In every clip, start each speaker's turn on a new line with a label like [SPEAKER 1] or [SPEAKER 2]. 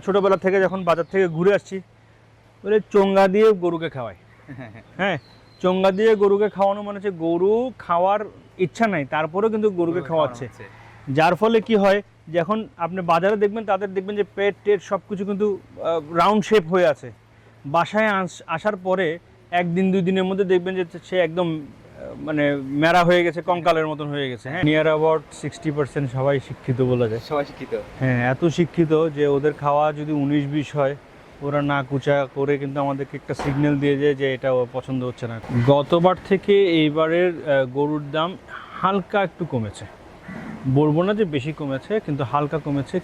[SPEAKER 1] ছোটবেলা থেকে যখন বাজার থেকে ঘুরে আসছি বলে চোঙ্গা দিয়ে গরুকে খাওয়াই। হ্যাঁ চোঙ্গা দিয়ে গরুকে খাওয়ানো মানে হচ্ছে গরু খাওয়ার ইচ্ছা নাই তারপরেও কিন্তু গরুকে খাওয়াচ্ছে। যার ফলে কি হয় যখন আপনি বাজারে দেখবেন তাদের দেখবেন যে পেট টেট সব কিছু কিন্তু রাউন্ড শেপ হয়ে আছে। বাসায় আস- আসার পরে একদিন দুই দিনের মধ্যে দেখবেন যে সে একদম মানে মেরা হয়ে গেছে কঙ্কালের মতন হয়ে গেছে হ্যাঁ। নিয়ার অ্যাবাউট সিক্সটি পার্সেন্ট সবাই শিক্ষিত বলা যায়।
[SPEAKER 2] সবাই শিক্ষিত।
[SPEAKER 1] হ্যাঁ এত শিক্ষিত যে ওদের খাওয়া যদি উনিশ বিশ হয় ওরা না কুচা করে কিন্তু আমাদেরকে একটা সিগন্যাল দিয়ে যায় যে এটা পছন্দ হচ্ছে না। গতবার থেকে এইবারের গরুর দাম হালকা একটু কমেছে। বলব না যে বেশি কমেছে কিন্তু হালকা কমেছে।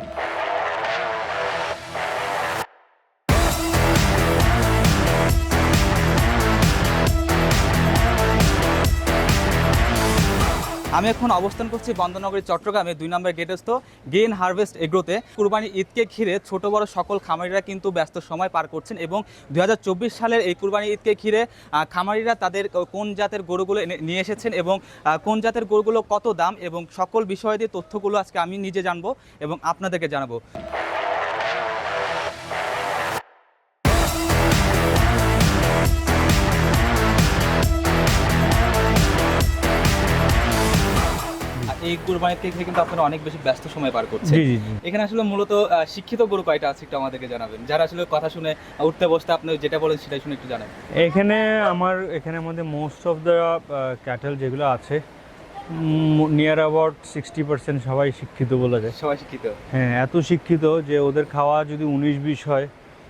[SPEAKER 2] আমি এখন অবস্থান করছি বন্দরনগরী, চট্টগ্রামে। দুই নম্বর গেটস্থ গেইন হারভেস্ট এগ্রোতে। কুরবানি ঈদকে ঘিরে ছোট বড় সকল খামারিরা কিন্তু ব্যস্ত সময় পার করছেন এবং দু হাজার চব্বিশ সালের এই কুরবানি ঈদকে ঘিরে খামারিরা তাদের কোন জাতের গরুগুলো নিয়ে এসেছেন এবং কোন জাতের গরুগুলো কত দাম এবং সকল বিষয় দিয়ে তথ্যগুলো আজকে আমি নিজে জানব এবং আপনাদেরকে জানাব। এই কুরবানিতে ঘিরে কিন্তু আপনারা অনেক বেশি ব্যস্ত সময় পার করছেন। এখানে আসলে মূলত শিক্ষিত গরু কয়টা আছে একটু আমাদেরকে জানাবেন? যারা আসলে কথা শুনে উঠতে বসতে আপনি যেটা বলেন সেটাই শুনে একটু জানাবেন।
[SPEAKER 1] এখানে আমার এখানে মধ্যে মোস্ট অফ দ্য ক্যাটেল যেগুলো আছে নিয়ার অ্যাবাউট সিক্সটি পার্সেন্ট সবাই শিক্ষিত বলা যায়।
[SPEAKER 2] সবাই শিক্ষিত?
[SPEAKER 1] হ্যাঁ এত শিক্ষিত যে ওদের খাওয়া যদি উনিশ বিশ হয়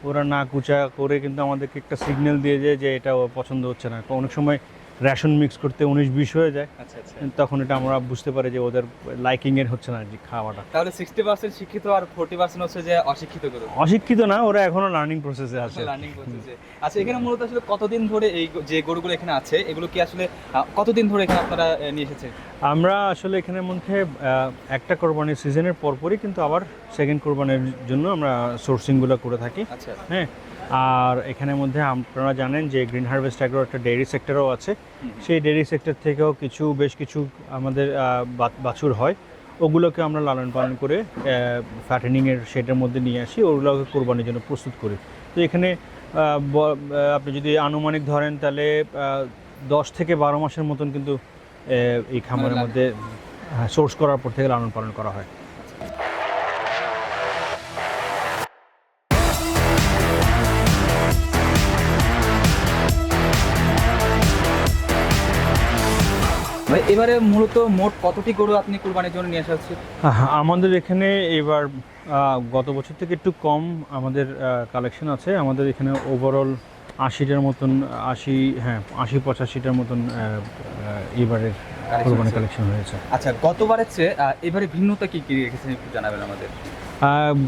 [SPEAKER 1] ওরা না কুচা করে কিন্তু আমাদেরকে একটা সিগন্যাল দিয়ে যায় যে এটা পছন্দ হচ্ছে না। অনেক সময় রেশন মিক্স করতে উনিশ বিশ হয়ে যায়।
[SPEAKER 2] আচ্ছা আচ্ছা।
[SPEAKER 1] তখন এটা আমরা বুঝতে পারি যে ওদের লাইকিং এর হচ্ছে না খাওয়াটা।
[SPEAKER 2] তাহলে সিক্সটি পার্সেন্ট শিক্ষিত আর ফোর্টি পার্সেন্ট হচ্ছে যে অশিক্ষিত
[SPEAKER 1] অশিক্ষিত না ওরা এখনও লার্নিং প্রসেসে আছে
[SPEAKER 2] লার্নিং করতেছে আচ্ছা এখানে মূলত আসলে কতদিন ধরে এই যে গরুগুলো এখানে আছে এগুলো কি আসলে কতদিন ধরে এখানে আপনারা নিয়ে এসেছেন?
[SPEAKER 1] আমরা আসলে এখানের মধ্যে একটা কোরবানির সিজনের পরপরই কিন্তু আবার সেকেন্ড কোরবানির জন্য আমরা সোর্সিংগুলো করে থাকি।
[SPEAKER 2] আচ্ছা।
[SPEAKER 1] হ্যাঁ আর এখানের মধ্যে আপনারা জানেন যে গ্রিন হারভেস্ট অ্যাগ্রো একটা ডেয়ারি সেক্টরও আছে। সেই ডেয়ারি সেক্টর থেকেও কিছু বেশ কিছু আমাদের বাছুর হয়। ওগুলোকে আমরা লালন পালন করে ফ্যাটেনিংয়ের শেডের মধ্যে নিয়ে আসি ওগুলোকে কোরবানির জন্য প্রস্তুত করি। তো এখানে আপনি যদি আনুমানিক ধরেন তাহলে দশ থেকে বারো মাসের মতন কিন্তু এই খামারের মধ্যে সোর্স করার পর থেকে লালন পালন করা হয়।
[SPEAKER 2] এবারে মূলত মোট কতটি গরু আপনি কুরবানির জন্য নিয়ে আসা হচ্ছে
[SPEAKER 1] আমাদের এখানে এবার গত বছর থেকে একটু কম আমাদের কালেকশন আছে। আমাদের এখানে ওভারঅল আশিটার মতন আশি হ্যাঁ আশি পঁচাশিটার মতন এবারের কোরবানি কালেকশন হয়েছে।
[SPEAKER 2] আচ্ছা গতবারের চেয়ে এবারে ভিন্নতা কি কি রেখেছেন একটু জানাবেন আমাদের?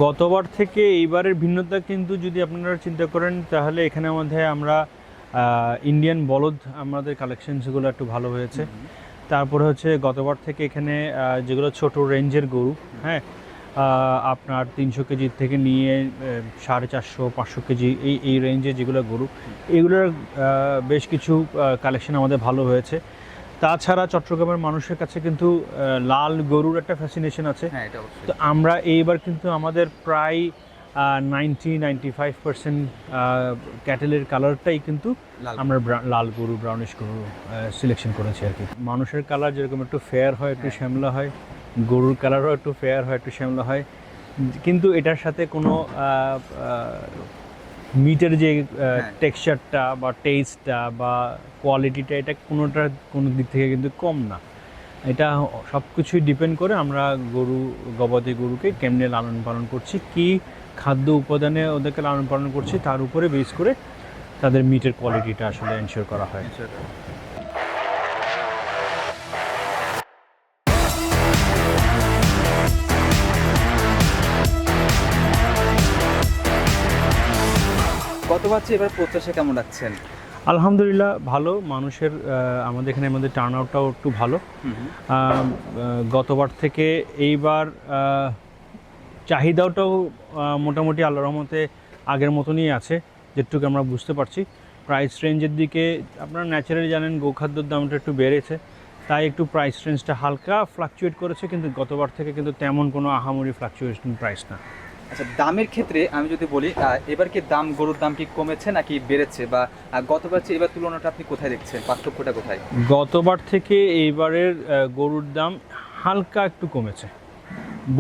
[SPEAKER 1] গতবার থেকে এইবারের ভিন্নতা কিন্তু যদি আপনারা চিন্তা করেন তাহলে এখানে মধ্যে আমরা ইন্ডিয়ান বলদ আমাদের কালেকশনসগুলো একটু ভালো হয়েছে। তারপরে হচ্ছে গতবার থেকে এখানে যেগুলো ছোট রেঞ্জের গরু হ্যাঁ আপনার তিনশো কেজি থেকে নিয়ে সাড়ে চারশো পাঁচশো কেজি এই এই রেঞ্জে যেগুলো গরু এগুলোর বেশ কিছু কালেকশন আমাদের ভালো হয়েছে। তাছাড়া চট্টগ্রামের মানুষের কাছে কিন্তু লাল গরুর একটা ফ্যাসিনেশন আছে।
[SPEAKER 2] হ্যাঁ
[SPEAKER 1] তো আমরা এইবার কিন্তু আমাদের প্রায় নাইনটি নাইনটি ফাইভ পার্সেন্ট ক্যাটেলের কালারটাই কিন্তু আমরা লাল গরু ব্রাউনিশ গরু সিলেকশন করেছি আর কি মানুষের কালার যেরকম একটু ফেয়ার হয় একটু
[SPEAKER 2] হ্যাঁ।
[SPEAKER 1] শ্যামলা হয় গরুর কালারও একটু ফেয়ার হয় একটু শ্যামলা হয় কিন্তু এটার সাথে কোনো মিটের যে
[SPEAKER 2] হ্যাঁ।
[SPEAKER 1] টেক্সচারটা বা টেস্টটা বা কোয়ালিটিটা এটা কোনোটার কোনো দিক থেকে কিন্তু কম না এটা সব কিছুই ডিপেন্ড করে আমরা গরু গবাদি গরুকে কেমনে লালন পালন করছি কি খাদ্য উপাদানে ওদেরকে লালন পালন করছি তার উপরে বেস করে তাদের মিটের কোয়ালিটিটা আসলে এনশিওর করা হয়।
[SPEAKER 2] কত চেয়ে এবার প্রত্যাশা কেমন রাখছেন?
[SPEAKER 1] আলহামদুলিল্লাহ ভালো। মানুষের আমাদের এখানে আমাদের টার্ন আউটটাও একটু ভালো। গতবার থেকে এইবার চাহিদাটাও মোটামুটি আল্লাহ রহমতে আগের মতনই আছে যেটুকু আমরা বুঝতে পারছি। প্রাইস রেঞ্জের দিকে আপনারা ন্যাচারালি জানেন গোখাদ্যর দামটা একটু বেড়েছে তাই একটু প্রাইস রেঞ্জটা হালকা ফ্লাকচুয়েট করেছে কিন্তু গতবার থেকে কিন্তু তেমন কোনো আহামরি ফ্লাকচুয়েশন প্রাইস না।
[SPEAKER 2] আচ্ছা দামের ক্ষেত্রে আমি যদি বলি এবার কি দাম, গরুর দাম কি কমেছে নাকি বেড়েছে? বা গতবার চেয়ে এবার তুলনাটা আপনি কোথায় দেখছেন? পার্থক্যটা কোথায়?
[SPEAKER 1] গতবার থেকে এইবারের গরুর দাম হালকা একটু কমেছে।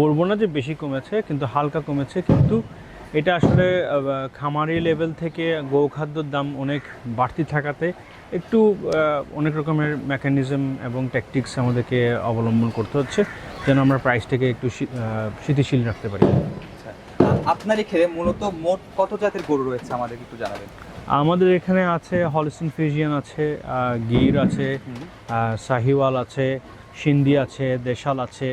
[SPEAKER 1] বলব না যে বেশি কমেছে, কিন্তু হালকা কমেছে। কিন্তু এটা আসলে খামারি লেভেল থেকে গোখাদ্যর দাম অনেক বাড়তি থাকাতে একটু অনেক রকমের মেকানিজম এবং ট্যাকটিক্স আমাদেরকে অবলম্বন করতে হচ্ছে, যেন আমরা প্রাইসটাকে একটু স্থিতিশীল রাখতে পারি।
[SPEAKER 2] আপনার এখানে মূলত মোট কত জাতের গরু রয়েছে আমাদের একটু জানাবেন?
[SPEAKER 1] আমাদের এখানে আছে হলিস্টিন ফিজিয়ান আছে গির আছে আহ, শাহিওয়াল আছে সিন্ধি আছে দেশাল আছে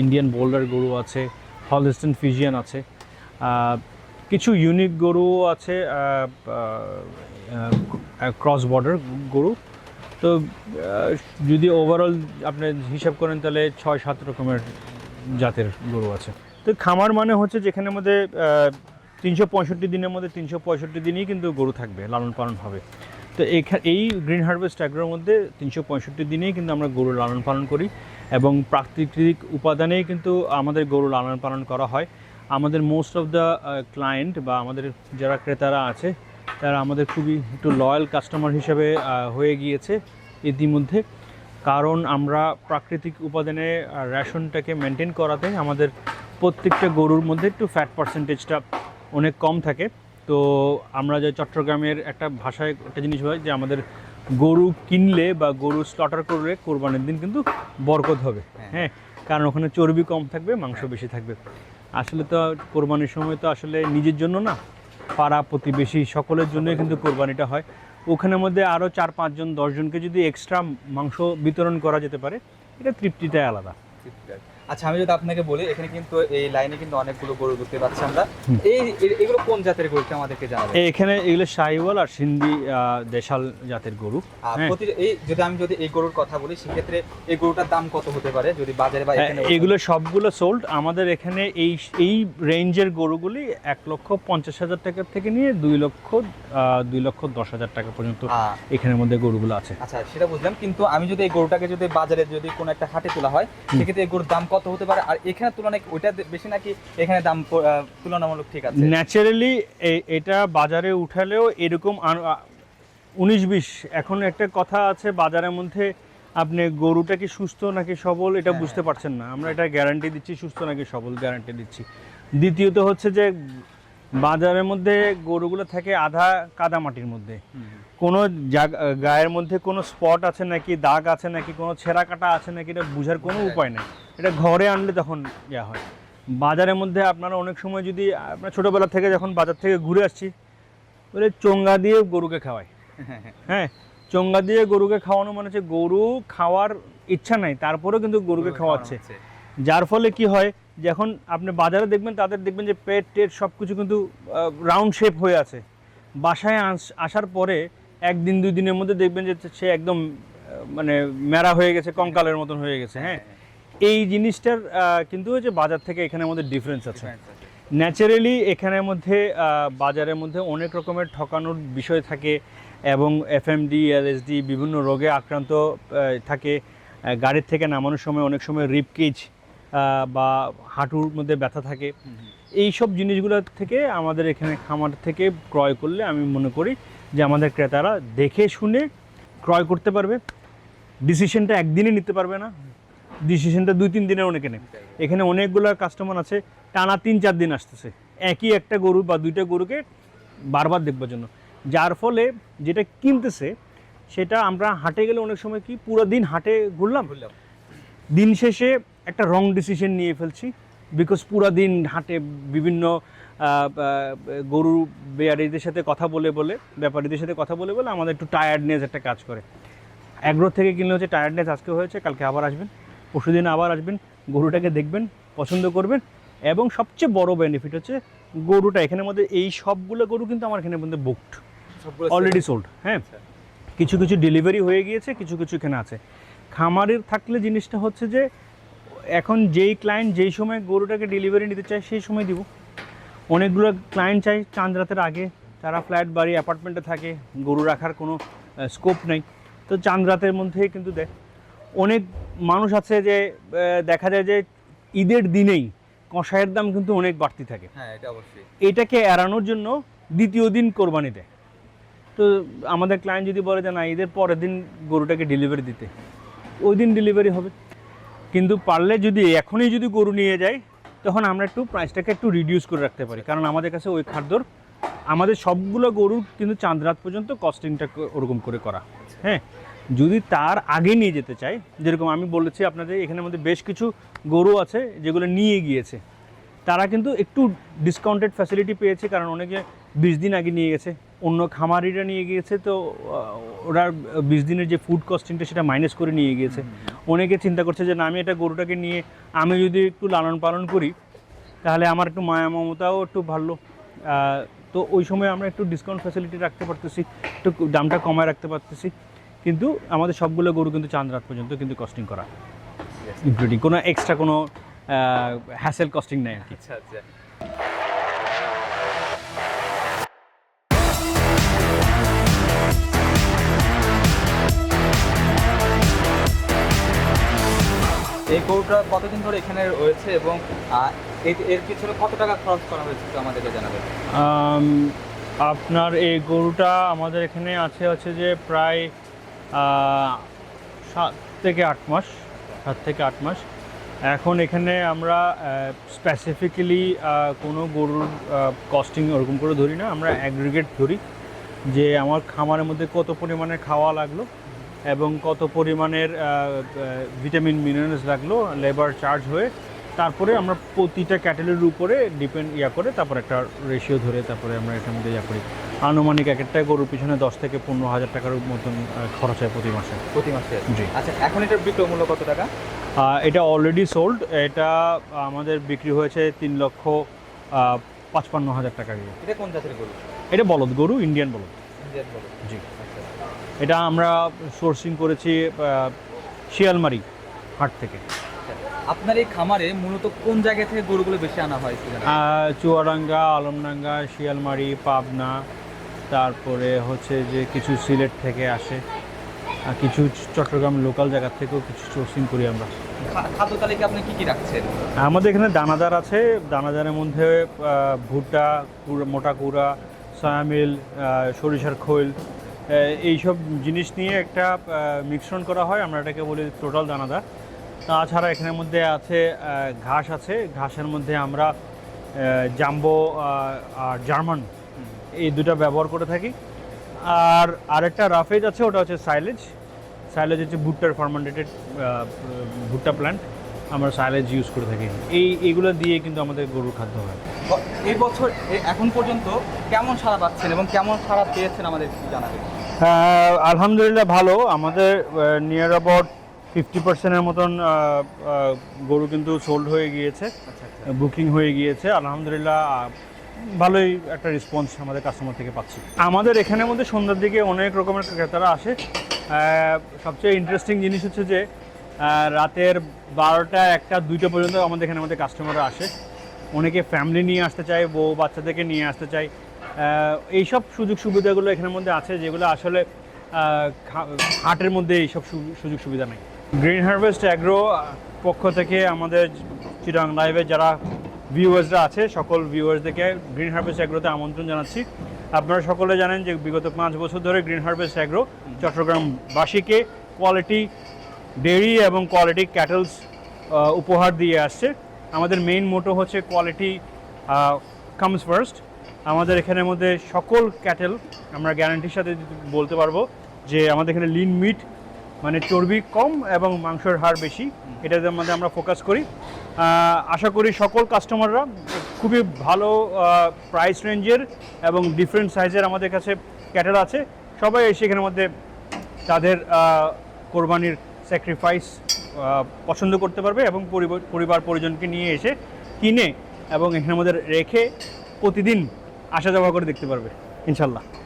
[SPEAKER 1] ইন্ডিয়ান বোল্ডার গরু আছে হলিস্টিন ফিজিয়ান আছে। কিছু ইউনিক গরু আছে ক্রস বর্ডার গরু। তো যদি ওভারঅল আপনি হিসাব করেন তাহলে ছয় সাত রকমের জাতের গরু আছে। তো খামার মানে হচ্ছে যেখানে মধ্যে তিনশো পঁয়ষট্টি দিনের মধ্যে তিনশো পঁয়ষট্টি দিনই কিন্তু গরু থাকবে, লালন পালন হবে। তো এই গ্রিন হারভেস্ট অ্যাগ্রোর মধ্যে তিনশো পঁয়ষট্টি দিনেই কিন্তু আমরা গরু লালন পালন করি এবং প্রাকৃতিক উপাদানেই কিন্তু আমাদের গরু লালন পালন করা হয়। আমাদের মোস্ট অফ দ্য ক্লায়েন্ট বা আমাদের যারা ক্রেতারা আছে, তারা আমাদের খুবই একটু লয়াল কাস্টমার হিসেবে হয়ে গিয়েছে ইতিমধ্যে। কারণ আমরা প্রাকৃতিক উপাদানে রেশনটাকে মেনটেন করাতে আমাদের প্রত্যেকটা গরুর মধ্যে একটু ফ্যাট পার্সেন্টেজটা অনেক কম থাকে। তো আমরা যে চট্টগ্রামের একটা ভাষায় একটা জিনিস হয় যে আমাদের গরু কিনলে বা গরু স্লটার করলে কোরবানির দিন কিন্তু বরকত হবে।
[SPEAKER 2] হ্যাঁ।
[SPEAKER 1] হ্যাঁ কারণ ওখানে চর্বি কম থাকবে মাংস বেশি থাকবে। আসলে তো কোরবানির সময় তো আসলে নিজের জন্য না পাড়া প্রতিবেশী সকলের জন্যই কিন্তু কোরবানিটা হয়। ওখানের মধ্যে আরও চার পাঁচজন দশজনকে যদি এক্সট্রা মাংস বিতরণ করা যেতে পারে এটা তৃপ্তিটাই আলাদা।
[SPEAKER 2] আচ্ছা আমি যদি আপনাকে বলি এখানে কিন্তু এই লাইনে কিন্তু অনেকগুলো গরু দেখতে পাচ্ছি আমরা। এই এগুলো কোন জাতের গরু আমাদেরকে জানাবেন?
[SPEAKER 1] এখানে এগুলো শাহিওয়াল আর সিন্ধি দেশাল জাতের গরু। হ্যাঁ।
[SPEAKER 2] প্রতি এই যদি আমি যদি এই গরুর কথা বলি সেক্ষেত্রে এই গরুটার দাম কত হতে পারে? যদি বাজারে বা এখানে
[SPEAKER 1] এগুলো সবগুলো সোল্ড আমাদের এখানে এই এই রেঞ্জের গরুগুলি এক লক্ষ পঞ্চাশ হাজার টাকা থেকে নিয়ে দুই লক্ষ আহ, দুই লক্ষ দশ হাজার টাকা পর্যন্ত এখানের মধ্যে গরুগুলো আছে।
[SPEAKER 2] আচ্ছা সেটা বুঝলাম। কিন্তু আমি যদি এই গরুটাকে যদি বাজারে যদি কোনো একটা হাটে তোলা হয় সেক্ষেত্রে এই গরুর দাম কত হতে পারে। আর এখানে তুলনায় ওইটা বেশি নাকি এখানে দাম তুলনামূলক ঠিক আছে?
[SPEAKER 1] ন্যাচারালি এটা বাজারে উঠালেও এরকম উনিশ বিশ এখন একটা কথা আছে বাজারের মধ্যে আপনি গরুটা কি সুস্থ নাকি সবল এটা
[SPEAKER 2] হ্যাঁ।
[SPEAKER 1] বুঝতে পারছেন না। আমরা এটা গ্যারান্টি দিচ্ছি সুস্থ নাকি সবল গ্যারান্টি দিচ্ছি। দ্বিতীয়ত হচ্ছে যে বাজারের মধ্যে গরুগুলো থাকে আধা কাদা মাটির মধ্যে কোনো জাগ- গায়ের মধ্যে কোনো স্পট আছে নাকি দাগ আছে নাকি কোনো ছেঁড়া কাটা আছে নাকি এটা বোঝার কোনো উপায় নেই। এটা ঘরে আনলে তখন ইয়া হয়। বাজারের মধ্যে আপনারা অনেক সময় যদি আপনার ছোটোবেলা থেকে যখন বাজার থেকে ঘুরে আসছি বলে চোঙ্গা দিয়ে গরুকে খাওয়ায়
[SPEAKER 2] হ্যাঁ,
[SPEAKER 1] চোঙ্গা দিয়ে গরুকে খাওয়ানো মানে হচ্ছে গরু খাওয়ার ইচ্ছা নাই তারপরেও কিন্তু গরুকে খাওয়াচ্ছে। যার ফলে কি হয় যখন আপনি বাজারে দেখবেন তাদের দেখবেন যে পেট টেট সব কিছু কিন্তু রাউন্ড শেপ হয়ে আছে। বাসায় আস- আসার পরে একদিন দুই দিনের মধ্যে দেখবেন যে সে একদম মানে মেরা হয়ে গেছে কঙ্কালের মতন হয়ে গেছে হ্যাঁ? এই জিনিসটার কিন্তু হচ্ছে বাজার থেকে এখানের মধ্যে ডিফারেন্স আছে। ন্যাচারালি এখানের মধ্যে বাজারের মধ্যে অনেক রকমের ঠকানোর বিষয় থাকে এবং এফএমডি এলএসডি বিভিন্ন রোগে আক্রান্ত থাকে। গাড়ির থেকে নামানোর সময় অনেক সময় রিপকেজ বা হাঁটুর মধ্যে ব্যথা থাকে। এই সব জিনিসগুলো থেকে আমাদের এখানে খামার থেকে ক্রয় করলে আমি মনে করি যে আমাদের ক্রেতারা দেখে শুনে ক্রয় করতে পারবে। ডিসিশনটা একদিনে নিতে পারবে না। ডিসিশনটা দুই তিন দিনের অনেকে নেই এখানে অনেকগুলো কাস্টমার আছে টানা তিন চার দিন আসতেছে। একই একটা গরু বা দুইটা গরুকে বারবার দেখবার জন্য। যার ফলে যেটা কিনতেছে সেটা আমরা হাটে গেলে অনেক সময় কি পুরো দিন হাটে ঘুরলাম। দিন শেষে একটা রং ডিসিশন নিয়ে ফেলছি। বিকজ পুরো দিন হাটে বিভিন্ন গরু বেয়ারিদের সাথে কথা বলে বলে ব্যাপারীদের সাথে কথা বলে বলে আমাদের একটু টায়ার্ডনেস একটা কাজ করে। অ্যাগ্রো থেকে কিনলে হচ্ছে টায়ার্ডনেস আজকে হয়েছে কালকে আবার আসবেন। পরশুদিন আবার আসবেন গরুটাকে দেখবেন পছন্দ করবেন এবং সবচেয়ে বড় বেনিফিট হচ্ছে গরুটা। এখানের মধ্যে এই সবগুলো গরু কিন্তু আমার এখানের মধ্যে বুকড অলরেডি সোল্ড হ্যাঁ।
[SPEAKER 2] আচ্ছা।
[SPEAKER 1] কিছু কিছু ডেলিভারি হয়ে গিয়েছে কিছু কিছু এখানে আছে। খামারের থাকলে জিনিসটা হচ্ছে যে এখন যেই ক্লায়েন্ট যেই সময় গরুটাকে ডেলিভারি নিতে চায় সেই সময় দিব। অনেকগুলো ক্লায়েন্ট চাই চাঁদ রাতের আগে তারা ফ্ল্যাট বাড়ি অ্যাপার্টমেন্টে থাকে গরু রাখার কোনো স্কোপ নেই। তো চাঁদ রাতের মধ্যেই কিন্তু দেয়। অনেক মানুষ আছে যে দেখা যায় যে ঈদের দিনেই কষায়ের দাম কিন্তু অনেক বাড়তি থাকে।
[SPEAKER 2] হ্যাঁ এটা অবশ্যই।
[SPEAKER 1] এটাকে এড়ানোর জন্য দ্বিতীয় দিন কোরবানি দেয়। তো আমাদের ক্লায়েন্ট যদি বলে যে না ঈদের পরের দিন গরুটাকে ডেলিভারি দিতে। ওই দিন ডেলিভারি হবে। কিন্তু পারলে যদি এখনই যদি গরু নিয়ে যাই, তখন আমরা একটু প্রাইসটাকে একটু রিডিউস করে রাখতে পারি। কারণ আমাদের কাছে ওই খাদ্যর, আমাদের সবগুলো গরুর কিন্তু চাঁদ রাত পর্যন্ত কস্টিংটা ওরকম করে করা। হ্যাঁ? যদি তার আগে নিয়ে যেতে চাই, যেরকম আমি বলেছি আপনাদের এখানে মধ্যে বেশ কিছু গরু আছে যেগুলো নিয়ে গিয়েছে। তারা কিন্তু একটু ডিসকাউন্টেড ফ্যাসিলিটি পেয়েছে, কারণ অনেকে বিশ দিন আগে নিয়ে গেছে। অন্য খামারিরা নিয়ে গিয়েছে তো ওরা বিশ দিনের যে ফুড কস্টিংটা সেটা মাইনাস করে নিয়ে গিয়েছে। অনেকে চিন্তা করছে যে না আমি এটা গরুটাকে নিয়ে আমি যদি একটু লালন পালন করি তাহলে আমার একটু মায়া মমতাও একটু ভালো তো ওই সময় আমরা একটু ডিসকাউন্ট ফ্যাসিলিটি রাখতে পারতেছি একটু দামটা কমায় রাখতে পারতেছি। কিন্তু আমাদের সবগুলো গরু কিন্তু চাঁদ রাত পর্যন্ত কিন্তু কস্টিং করা। ইনক্লুডিং কোনো এক্সট্রা কোনো হ্যাসেল কস্টিং নেই আর কি।
[SPEAKER 2] আচ্ছা আচ্ছা। এই গরুটা কতদিন ধরে এখানে রয়েছে এবং এর- পিছনে কত টাকা খরচ করা হয়েছে আমাদেরকে জানাবেন?
[SPEAKER 1] আপনার এই গরুটা আমাদের এখানে আছে হচ্ছে যে প্রায় সাত থেকে আট মাস, সাত থেকে আট মাস। এখন এখানে আমরা স্পেসিফিক্যালি কোনো গরুর কস্টিং ওরকম করে ধরি না। আমরা অ্যাগ্রিগেট ধরি যে আমার খামারের মধ্যে কত পরিমাণে খাওয়া লাগল। এবং কত পরিমাণের ভিটামিন মিনারেলস লাগল লেবার চার্জ হয়ে তারপরে আমরা প্রতিটা ক্যাটেলের উপরে ডিপেন্ড ইয়া করে তারপর একটা রেশিও ধরে তারপরে আমরা এটার মধ্যে ইয়া করি। আনুমানিক এক একটা গরুর পিছনে দশ থেকে পনেরো হাজার টাকার মতন খরচ হয় প্রতি মাসে।
[SPEAKER 2] প্রতি মাসে?
[SPEAKER 1] জি।
[SPEAKER 2] আচ্ছা এখন এটার বিক্রয় মূল্য কত টাকা?
[SPEAKER 1] এটা অলরেডি সোল্ড এটা আমাদের বিক্রি হয়েছে তিন লক্ষ পাঁচপান্ন হাজার টাকা দিয়ে।
[SPEAKER 2] এটা কোন জাতের গরু?
[SPEAKER 1] এটা বলদ গরু ইন্ডিয়ান বলদ। জি।
[SPEAKER 2] আচ্ছা।
[SPEAKER 1] এটা আমরা সোর্সিং করেছি শিয়ালমারি হাট থেকে।
[SPEAKER 2] আচ্ছা। আপনার এই খামারে মূলত কোন জায়গা থেকে গরুগুলো বেশি আনা হয়
[SPEAKER 1] চুয়াডাঙ্গা আলমডাঙ্গা শিয়ালমারি পাবনা তারপরে হচ্ছে যে কিছু সিলেট থেকে আসে আর কিছু চট্টগ্রাম লোকাল জায়গা থেকেও কিছু সোর্সিং করি আমরা।
[SPEAKER 2] খাদ্য তালিকা আপনি কি কি রাখছেন?
[SPEAKER 1] আমাদের এখানে দানাদার আছে দানাদারের মধ্যে ভুট্টা মোটা কুড়া সয়ামিল সরিষার খৈল এইসব জিনিস নিয়ে একটা মিশ্রণ করা হয়। আমরা এটাকে বলি টোটাল দানাদার। তাছাড়া এখানের মধ্যে আছে ঘাস আছে। ঘাসের মধ্যে আমরা জাম্বো আর জার্মান, এই দুটো ব্যবহার করে থাকি। আর আরেকটা রাফেজ আছে, ওটা হচ্ছে সাইলেজ। সাইলেজ হচ্ছে ভুট্টার ফার্মান্টেটেড ভুট্টা প্ল্যান্ট আমরা সাইলেজ ইউজ করে থাকি। এই এইগুলো দিয়ে কিন্তু আমাদের গরুর খাদ্য হয়।
[SPEAKER 2] এই বছর এখন পর্যন্ত কেমন সারা পাচ্ছেন এবং কেমন সারা পেয়েছেন আমাদের জানাবেন।
[SPEAKER 1] আলহামদুলিল্লাহ ভালো। আমাদের নিয়ার অ্যাবাউট ফিফটি পার্সেন্টের মতন গরু কিন্তু সোল্ড হয়ে গিয়েছে।
[SPEAKER 2] আচ্ছা আচ্ছা।
[SPEAKER 1] বুকিং হয়ে গিয়েছে। আলহামদুলিল্লাহ ভালোই একটা রেসপন্স আমাদের কাস্টমার থেকে পাচ্ছি। আমাদের এখানের মধ্যে সন্ধ্যার দিকে অনেক রকমের ক্রেতারা আসে। সবচেয়ে ইন্টারেস্টিং জিনিস হচ্ছে যে রাতের বারোটা একটা, দুইটা পর্যন্ত আমাদের এখানে আমাদের কাস্টমাররা আসে। অনেকে ফ্যামিলি নিয়ে আসতে চায়, বউ বাচ্চাদেরকে নিয়ে আসতে চায়। এইসব সুযোগ সুবিধাগুলো এখানের মধ্যে আছে, যেগুলো আসলে হাটের মধ্যে এইসব সুযোগ সুবিধা নেই। গ্রিন হারভেস্ট অ্যাগ্রো পক্ষ থেকে আমাদের চিরাং লাইভে যারা ভিউয়ার্সরা আছে, সকল ভিউয়ার্সদেরকে গ্রিন হারভেস্ট অ্যাগ্রোতে আমন্ত্রণ জানাচ্ছি। আপনারা সকলে জানেন যে বিগত পাঁচ বছর ধরে গ্রিন হারভেস্ট অ্যাগ্রো চট্টগ্রামবাসীকে কোয়ালিটি ডেয়ারি এবং কোয়ালিটি ক্যাটেলস উপহার দিয়ে আসছে। আমাদের মেইন মোটো হচ্ছে কোয়ালিটি কামস ফার্স্ট আমাদের এখানের মধ্যে সকল ক্যাটেল আমরা গ্যারান্টির সাথে বলতে পারব যে আমাদের এখানে লিন মিট মানে চর্বি কম এবং মাংসের হার বেশি, এটার মধ্যে আমরা ফোকাস করি। আশা করি সকল কাস্টমাররা খুবই ভালো প্রাইস রেঞ্জের এবং ডিফারেন্ট সাইজের আমাদের কাছে ক্যাটেল আছে। সবাই এসে এখানের মধ্যে তাদের কোরবানির স্যাক্রিফাইস পছন্দ করতে পারবে এবং পরিবার- পরিজনকে নিয়ে এসে কিনে এবং এখানে আমাদের রেখে প্রতিদিন আসা যাওয়া করে দেখতে পারবে ইনশাল্লাহ